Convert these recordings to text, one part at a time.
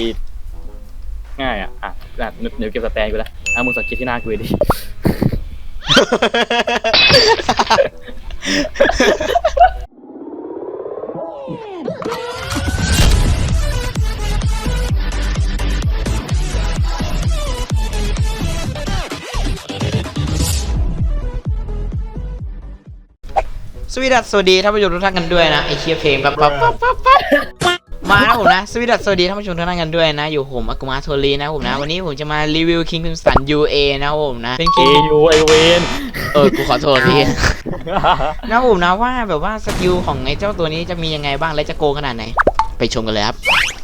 ดีง่ายอะอะอะเดี๋ยวเก็บสแตนกูแล้วอะมึงสังเกตที่หน้ากูดิ สวีดัสสวัสดีท่านผู้ชมทุกท่านกันด้วยนะไอเชียเพลงปั๊บปั๊บปั๊บปั๊บปั๊บ มานะผมนะสวีดัสสวัสดีท่านผู้ชมทุกท่านกันด้วยนะ อยู่ผมอากุมาโทรีนะผมนะ วันนี้ผมจะมารีวิว King Crimson UA นะผมนะ เป็นเอ King ยูไอเวนเออ กูขอโทษพี่นะผมนะว่าแบบว่าสกิลของไอ้เจ้าตัวนี้จะมียังไงบ้างและจะโกงขนาดไหน ไปชมกันเลยครับ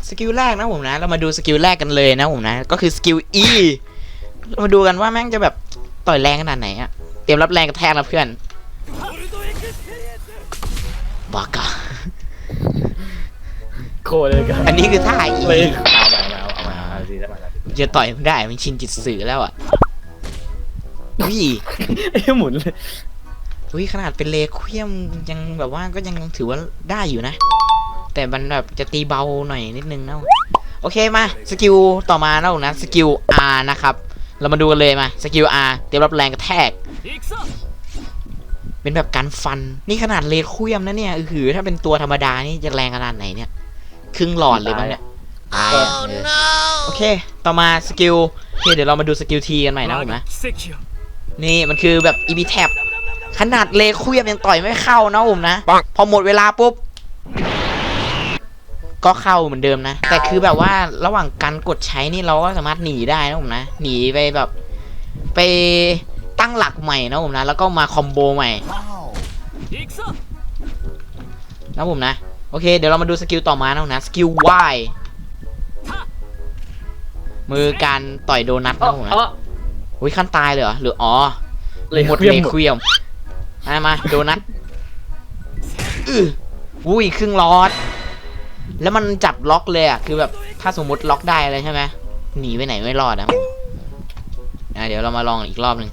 สกิลแรกนะผมนะ เรามาดูสกิลแรกกันเลยนะผมนะ ก็คือสกิล E เรามาดูกันว่าแม่งจะแบบต่อยแรงขนาดไหนอะเตรียมรับแรงกระแทกนะเพื่อนบากาโคตร เลยกันอันนี้คือท่า E เลยเอามาเอามาเอามาเอาสิได้มาจะต่อยมันได้มันชินจิตสื่อแล้วอะอุ้ยไอ้หมุนเลยอุ้ยขนาดเป็นเลควียมยังแบบว่าก็ยังถือว่าได้อยู่นะ แต่มันแบบจะตีเบาหน่อยนิดนึงนะโอเคมาสกิลต่อมาแล้วนะสกิล R นะครับ เรามาดูกันเลยมาสกิล R เตรียมรับแรงกระแทก เป็นแบบการฟันนี่ขนาดเลควียมนะเนี่ยอือหือถ้าเป็นตัวธรรมดานี่จะแรงขนาดไหนเนี่ย ครึ่งหลอดเลยมั้งเนี่ยตายอะเออโอเค ต่อมาสกิลโอเคเดี๋ยวเรามาดูสกิลทีกันใหม่นะผมนะนี่มันคือแบบ e b t a p ขนาดเลคุยมยังต่อยไม่เข้านะผมนะ พอหมดเวลาปุ๊บ ก็เข้าเหมือนเดิมนะ แต่คือแบบว่าระหว่างการกดใช้นี่เราก็สามารถหนีได้นะผมนะ หนีไปแบบ ไปตั้งหลักใหม่นะผมนะ แล้วก็มาคอมโบใหม่นะผมนะ โอเค เดี๋ยวเรามาดูสกิลต่อมานะผมนะ สกิล Y มือการต่อยโดนัทอ๋อนะผมนะอ๋ออุ้ยขั้นตายเลยเหรอ หรืออ๋อเลยหมดเควีเลยมเควียมมามาโดนัทอื้ออุ้ยครึ่งลอด แล้วมันจับล็อกเลยอะ คือแบบถ้าสมมติล็อกได้เลยใช่ไหมหนีไปไหนไม่รอดอะอะเดี๋ยวเรามาลองอีกรอบหนึ่ง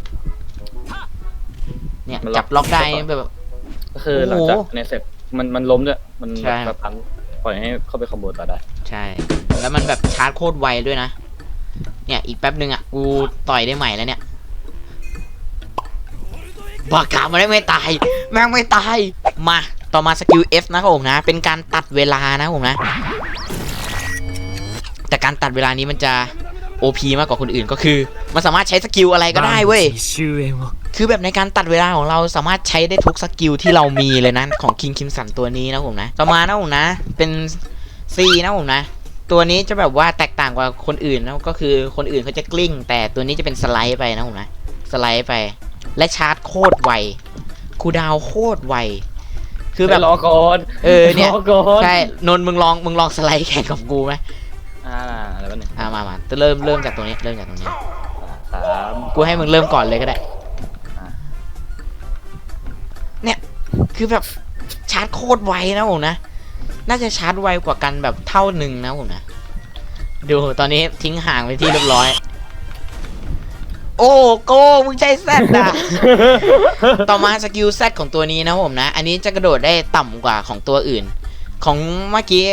เนี่ยจับล็อกได้แบบก็คือหลังจากในเสร็จ มันมันล้มด้วย มันใช่ แบบพันปล่อยให้เข้าไปคอมโบต่อได้ ใช่ แล้วมันแบบชาร์จโคตรไวด้วยนะ เนี่ย อีกแป๊บหนึ่งอะ กูต่อยได้ใหม่แล้วเนี่ยบากามันได้ไม่ตาย แม่งไม่ตาย มา ต่อมาสกิล F นะครับผมนะ เป็นการตัดเวลานะผมนะ แต่การตัดเวลานี้มันจะ OP มากกว่าคนอื่นก็คือ มันสามารถใช้สกิลอะไรก็ได้เว้ยคือแบบในการตัดเวลาของเราสามารถใช้ได้ทุกสกิลที่เรามีเลยนะของคิงคิมสันตัวนี้นะผมนะต่อมานะผมนะ เป็น C นะผมนะตัวนี้จะแบบว่าแตกต่างกว่าคนอื่นนะก็คือคนอื่นเขาจะกลิ้ง แต่ตัวนี้จะเป็นสไลด์ไปนะผมนะสไลด์ไป และชาร์จโคตรไวคูลดาวน์โคตรไวคือแบบรอก่อนเออเนี่ยรอก่อนใช่นนท์มึงลองมึงลองสไลด์แข่งกับกูไหม อ่าอะไรวะเนี่ยอ่ามามาเริ่มเริ่มจากตรงนี้ เริ่มจากตรงนี้ สามกูให้มึงเริ่มก่อนเลยก็ได้อะเนี่ย คือแบบชาร์จโคตรไวนะผมนะ น่าจะชาร์จไวกว่ากันแบบเท่าหนึ่งนะผมนะ ดูตอนนี้ทิ้งห่างไปที่เรียบร้อย โอ้โกมึงใช้แซดอะ ต่อมาสกิลแซดของตัวนี้นะผมนะ อันนี้จะกระโดดได้ต่ำกว่าของตัวอื่น ของเมื่อกี้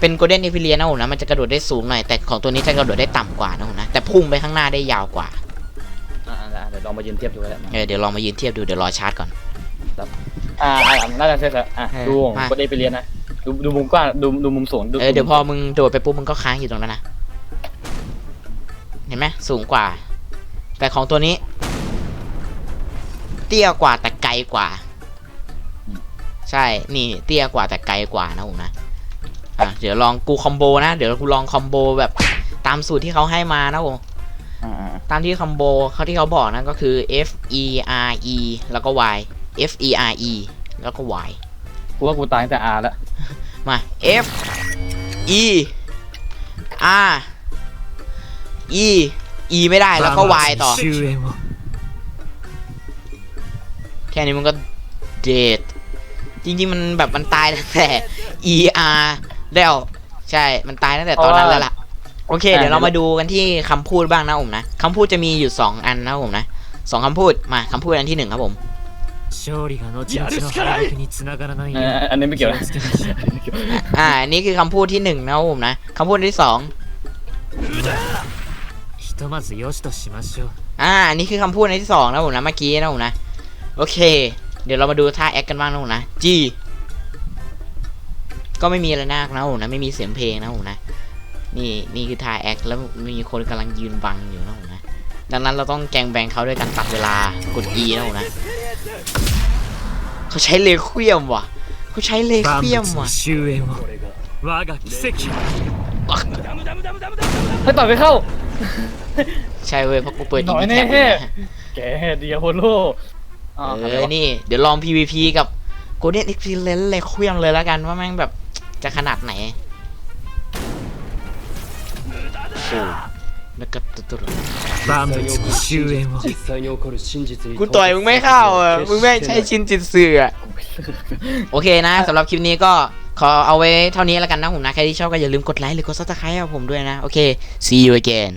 เป็นโกลเด้นเอฟิเลียนะผมนะมันจะกระโดดได้สูงหน่อยแต่ของตัวนี้จะกระโดดได้ต่ำกว่านะผมนะแต่พุ่งไปข้างหน้าได้ยาวกว่าอ่าอ่าเดี๋ยวลองมายืนเทียบดูแล้วเออเดี๋ยวลองมายืนเทียบดูเดี๋ยวรอชาร์จก่อน อ่าอ่าน่าจะใช่แล้วอะเออดูมา ก็ได้ไปเรียนนะดูดูมุมกว้างดูดูมุมสูงเออเดี๋ยวพอมึงโดดไปปุ๊บมึงก็ค้างอยู่ตรงนั้นนะเห็นไหมสูงกว่า แต่ของตัวนี้ เตี้ยกว่าแต่ไกลกว่า ใช่นี่เตี้ยกว่าแต่ไกลกว่านะผมนะ อะเดี๋ยวลองกูคอมโบนะเดี๋ยวกูลองคอมโบแบบตามสูตรที่เขาให้มานะผมอ่าอ่าตามที่คอมโบเขาที่เขาบอกนะก็คือ F E R E แล้วก็ Y F E R E แล้วก็ Y กูว่ากูตายตั้งแต่อาแล้วมา F E R E E ไม่ได้แล้วก็ Y ต่อ แค่นี้มันก็เดทจริงๆมันแบบมันตายตั้งแต่ E R แล้วใช่มันตายตั้งแต่ตอนนั้นแล้วล่ะ โอเค เดี๋ยวเรามาดูกันที่คำพูดบ้างนะผมนะคำพูดจะมีอยู่สองอันนะผมนะสองคำพูดมาคำพูดอันที่หนึ่งครับผมอันนี้ไม่เกี่ยวอ่าอันนี้คือคำพูดที่หนึ่งนะผมนะคำพูดที่สองอ่าอันนี้คือคำพูดในที่สองนะผมนะเมื่อกี้นะผมนะ โอเค เดี๋ยวเรามาดูท่าแอคกันบ้างนะผมนะจี ก็ไม่มีอะไรน่านะผมนะไม่มีเสียงเพลงนะผมนะนี่นี่คือทาแอคแล้วมีคนกำลังยืนบังอยู่นะผมนะดังนั้นเราต้องแกงแบงเขาด้วยการตัดเวลากด E นะผมนะเขาใช้เลคเวียมว่ะเขาใช้เลคเวียมว่ะให้ต่อยไปเข้า ใช่เว้ยเพราะกูเปิดอีกแท็แกเดียโพโลเออนี่ เดี๋ยวลอง PVP กับ Golden Experience เลคเวียมเลยแล้วกันว่าแม่งแบบ จะขนาดไหนโอ้แล้วก็ตุ๊ด 万物の終焉を実際に起こる真実に ๆกูต่อยมึงไม่เข้าอ่ะ มึงไม่ใช่ชินจิตสื่ออ่ะ โอเคนะสำหรับคลิปนี้ก็ขอเอาไว้เท่านี้แล้วกันนะผมนะ ใครที่ชอบก็อย่าลืมกดไลค์หรือกดซับสไครต์ให้ผมด้วยนะ โอเค see you again